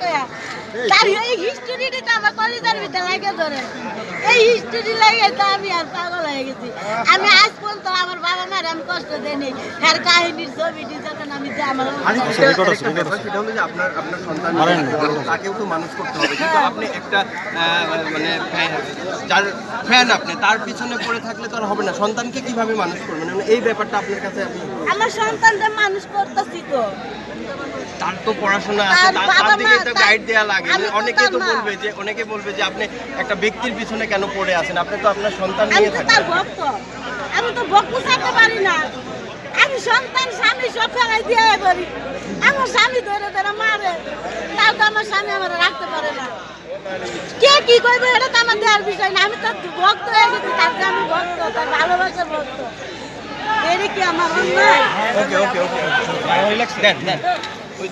কয়া তার এই হিস্টোরিটা তো আমার কলেজের ভিতরে লাগে ধরে। এই হিস্টোরি লাগে তো আমি আর পাগল হয়ে গেছি। আমি আজ পর্যন্ত আমার বাবা মার আমি কষ্ট দেয়নি হ্যার কাহিনীর ছবিটি যখন আমি যে আমার আরেকটা আরেকটা ব্যাপার সেটা হলো যে আপনার আপনার সন্তান তাকেও তো মানুষ করতে হবে। কিন্তু আপনি একটা মানে যার ফ্যান আপনি তার পিছনে পড়ে থাকলে তো আর হবে না। সন্তানকে কীভাবে মানুষ করবেন? মানে এই ব্যাপারটা আপনার কাছে আপনি আমার সন্তানটা মানুষ করতেছি তো। তার তো পড়াশোনা আছে তার দিকে তো গাইড দেওয়া লাগে। আমি তো। বলবে যে অনেকে বলবে যে আপনি একটা ব্যক্তির পিছনে কেন পড়ে আছেন? আপনি তো আপনার সন্তান নিয়ে তার থাকবেন ভক্ত। আমি তো ভক্ত পারি না। আমি সন্তান স্বামী সব ফেলাই দিয়ে করি আমার স্বামী ধরে ধরে মারে। তাও তো আমার স্বামী আমার রাখতে পারে না। কে কি করবে এটা তো আমার দেওয়ার বিষয় না। আমি তো ভক্ত হয়ে গেছি আমি ভক্ত তার ভালোবাসার ভক্ত। এর কি আমার অন্যায়? ওকে ওকে ওকে দেন দেন ওই-